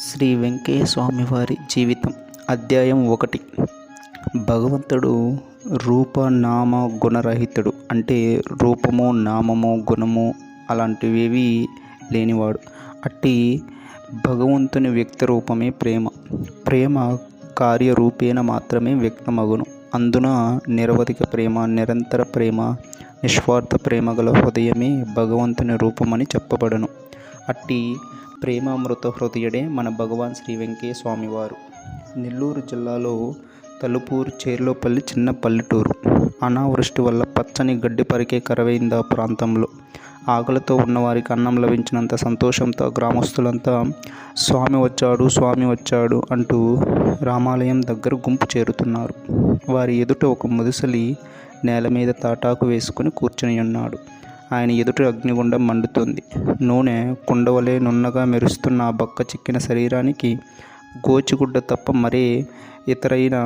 శ్రీ వెంకయ్య స్వామివారి జీవితం. అధ్యాయం ఒకటి. భగవంతుడు రూప నామ గుణరహితుడు అంటే రూపము నామము గుణము అలాంటివేవి లేనివాడు. అట్టి భగవంతుని వ్యక్తి రూపమే ప్రేమ. ప్రేమ కార్యరూపేణ మాత్రమే వ్యక్తమగును. అందున నిరవధిక ప్రేమ నిరంతర ప్రేమ నిస్వార్థ ప్రేమ గల హృదయమే భగవంతుని రూపమని చెప్పబడను. అట్టి ప్రేమామృత హృదయుడే మన భగవాన్ శ్రీ వెంకయ్య స్వామివారు నెల్లూరు జిల్లాలో తలుపూరు చేర్లోపల్లి చిన్న పల్లెటూరు. అనావృష్టి వల్ల పచ్చని గడ్డి పరికే కరవైంది ఆ ప్రాంతంలో. ఆకలితో ఉన్నవారికి అన్నం లభించినంత సంతోషంతో గ్రామస్తులంతా స్వామి వచ్చాడు స్వామి వచ్చాడు అంటూ రామాలయం దగ్గర గుంపు చేరుతున్నారు. వారి ఎదుట ఒక ముదుసలి నేల మీద తాటాకు వేసుకుని కూర్చుని ఉన్నాడు. ఆయన ఎదుట అగ్నిగుండం మండుతుంది. నూనె కుండవలే నున్నగా మెరుస్తున్న ఆ బక్క చిక్కిన శరీరానికి గోచిగుడ్డ తప్ప మరే ఇతరైన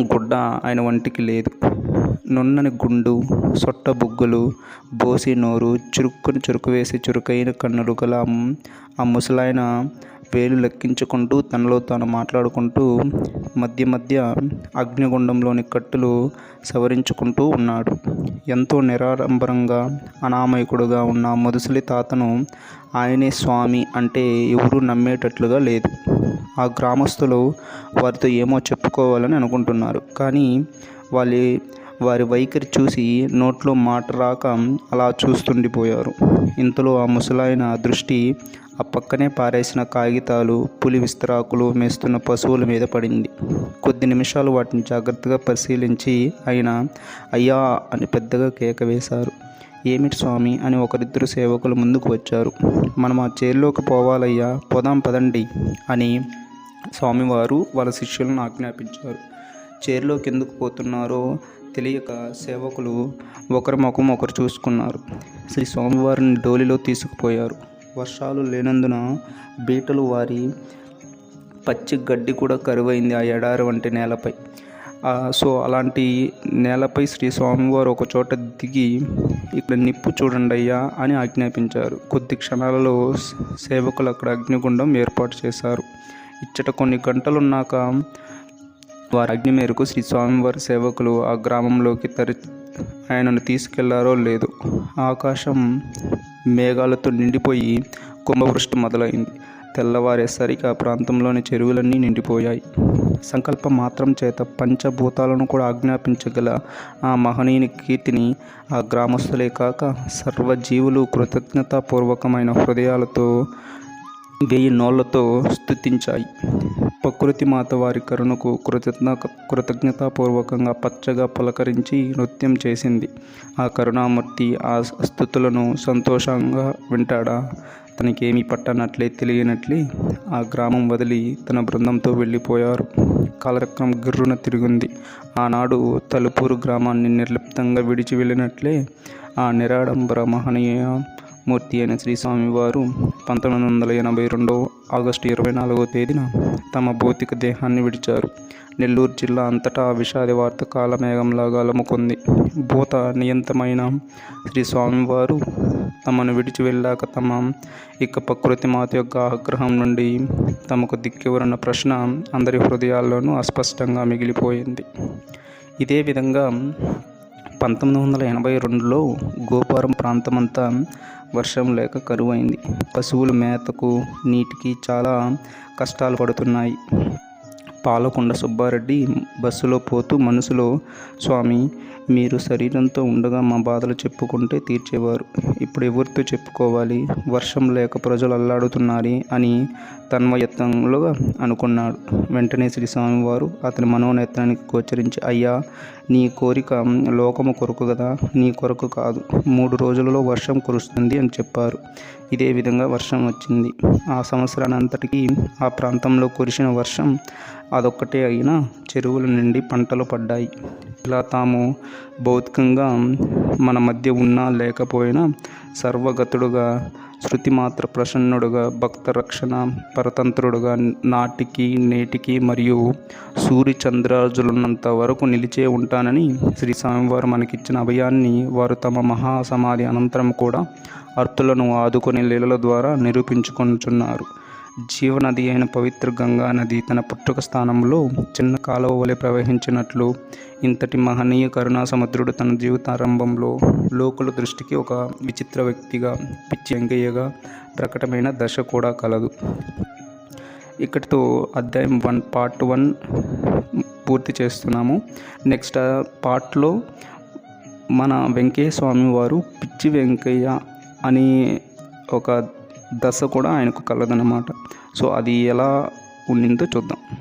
గుడ్డ ఆయన వంటికి లేదు. నున్నని గుండు సొట్ట బుగ్గలు బోసి నోరు చురుక్కును చురుకు వేసి చురుకైన కన్నులు గల ఆ- ఆ ముసలాయన వేలు లెక్కించుకుంటూ తనలో తాను మాట్లాడుకుంటూ మధ్య మధ్య అగ్నిగుండంలోని కట్టులు సవరించుకుంటూ ఉన్నాడు. ఎంతో నిరాడంబరంగా అనామయకుడుగా ఉన్న ముదుసలి తాతను ఆయనే స్వామి అంటే ఎవరూ నమ్మేటట్లుగా లేదు. ఆ గ్రామస్తులు వారితో ఏమో చెప్పుకోవాలని అనుకుంటున్నారు. కానీ వాళ్ళ వారి వైఖరి చూసి నోట్లో మాట రాక అలా చూస్తుండిపోయారు. ఇంతలో ఆ ముసలాయన దృష్టి ఆ పక్కనే పారేసిన కాగితాలు పులి విస్తరాకులు మేస్తున్న పశువుల మీద పడింది. కొద్ది నిమిషాలు వాటిని జాగ్రత్తగా పరిశీలించి ఆయన అయ్యా అని పెద్దగా కేక వేశారు. ఏమిటి స్వామి అని ఒకరిద్దరు సేవకులు ముందుకు వచ్చారు. మనం ఆ చేరులోకి పోవాలయ్యా పోదాం పదండి అని స్వామివారు వాళ్ళ శిష్యులను ఆజ్ఞాపించారు. చేరులోకి ఎందుకు పోతున్నారో తెలియక సేవకులు ఒకరి ముఖం ఒకరు చూసుకున్నారు. శ్రీ స్వామివారిని డోలిలో తీసుకుపోయారు. వర్షాలు లేనందున బీటలు వారి పచ్చి గడ్డి కూడా కరువైంది ఆ ఎడారి వంటి నేలపై. సో అలాంటి నేలపై శ్రీ స్వామివారు ఒక చోట దిగి ఇక్కడ నిప్పు చూడండి అయ్యా అని ఆజ్ఞాపించారు. కొద్ది క్షణాలలో సేవకులు అక్కడ అగ్నిగుండం ఏర్పాటు చేశారు. ఇచ్చట కొన్ని గంటలున్నాక వారి అగ్ని మేరకు శ్రీ స్వామివారి సేవకులు ఆ గ్రామంలోకి తరి ఆయనను తీసుకెళ్ళారో లేదు ఆకాశం మేఘాలతో నిండిపోయి కుంభవృష్టి మొదలైంది. తెల్లవారేసరికి ఆ ప్రాంతంలోని చెరువులన్నీ నిండిపోయాయి. సంకల్పం మాత్రం చేత పంచభూతాలను కూడా ఆజ్ఞాపించగల ఆ మహనీయుని కీర్తిని ఆ గ్రామస్తులే కాక సర్వజీవులు కృతజ్ఞతాపూర్వకమైన హృదయాలతో వెయ్యి నోళ్ళతో స్థుతించాయి ప్రకృతి మాత వారి కరుణకు కృతజ్ఞ కృతజ్ఞతాపూర్వకంగా పచ్చగా పులకరించి నృత్యం చేసింది. ఆ కరుణామూర్తి ఆ స్థుతులను సంతోషంగా వింటాడా? తనకేమీ పట్టనట్లే తెలియనట్లే ఆ గ్రామం వదిలి తన బృందంతో వెళ్ళిపోయారు. కాలరక్రం గిర్రున తిరిగింది. ఆనాడు తలుపూరు గ్రామాన్ని నిర్లిప్తంగా విడిచి వెళ్ళినట్లే ఆ నిరాడంబర మహనీయ మూర్తి అయిన శ్రీ స్వామివారు పంతొమ్మిది వందల ఎనభై రెండవ ఆగస్టు ఇరవై నాలుగో తేదీన తమ భౌతిక దేహాన్ని విడిచారు. నెల్లూరు జిల్లా అంతటా విషాద వార్త కాలమేఘంలాగా అలముకుంది. భూత నియంతమైన శ్రీ స్వామివారు తమను విడిచి వెళ్ళాక తమ ఇక ప్రకృతి మాత యొక్క ఆగ్రహం నుండి తమకు దిక్కెవరన్న ప్రశ్న అందరి హృదయాల్లోనూ అస్పష్టంగా మిగిలిపోయింది. ఇదే విధంగా పంతొమ్మిది వందల ఎనభై రెండులో గోపురం ప్రాంతమంతా వర్షం లేక కరువైంది. పశువుల మేతకు నీటికి చాలా కష్టాలు పడుతున్నాయి. పాలకొండ సుబ్బారెడ్డి బస్సులో పోతూ మనసులో స్వామి మీరు శరీరంతో ఉండగా మా బాధలు చెప్పుకుంటే తీర్చేవారు. ఇప్పుడు ఎవరితో చెప్పుకోవాలి? వర్షం లేక ప్రజలు అల్లాడుతున్నారే అని తన్మయత్నంలో అనుకున్నాడు. వెంటనే శ్రీ స్వామివారు అతని మనోనేత్రానికి గోచరించి అయ్యా నీ కోరిక లోకము కొరకు కదా? నీ కొరకు కాదు. మూడు రోజులలో వర్షం కురుస్తుంది అని చెప్పారు. ఇదే విధంగా వర్షం వచ్చింది. ఆ సంవత్సరాన్ని అంతటికీ ఆ ప్రాంతంలో కురిసిన వర్షం అదొక్కటే అయినా చెరువుల నుండి పంటలు పడ్డాయి. ఇలా తాము భౌతికంగా మన మధ్య ఉన్నా లేకపోయినా సర్వగతుడుగా శృతి మాత్ర ప్రసన్నుడుగా భక్త రక్షణ పరతంత్రుడుగా నాటికి నేటికి మరియు సూర్య చంద్రాజులున్నంత వరకు నిలిచే ఉంటానని శ్రీ స్వామివారు మనకిచ్చిన అభయాన్ని వారు తమ మహాసమాధి అనంతరం కూడా అర్థులను ఆదుకునే లీలల ద్వారా నిరూపించుకొనుచున్నారు. జీవనది అయిన పవిత్ర గంగా నది తన పుట్టుక స్థానంలో చిన్న కాలువ వలె ప్రవహించినట్లు ఇంతటి మహనీయ కరుణా సముద్రుడు తన జీవితారంభంలో లోకుల దృష్టికి ఒక విచిత్ర వ్యక్తిగా పిచ్చి వెంకయ్యగా ప్రకటమైన దశ కూడా కలదు. ఇక్కడితో అధ్యాయం వన్ పార్ట్ వన్ పూర్తి చేస్తున్నాము. నెక్స్ట్ పార్ట్లో మన వెంకయ్య స్వామి వారు పిచ్చి వెంకయ్య అని ఒక దశ కూడా ఆయనకు కలదన్నమాట. సో అది ఎలా ఉండిందో చూద్దాం.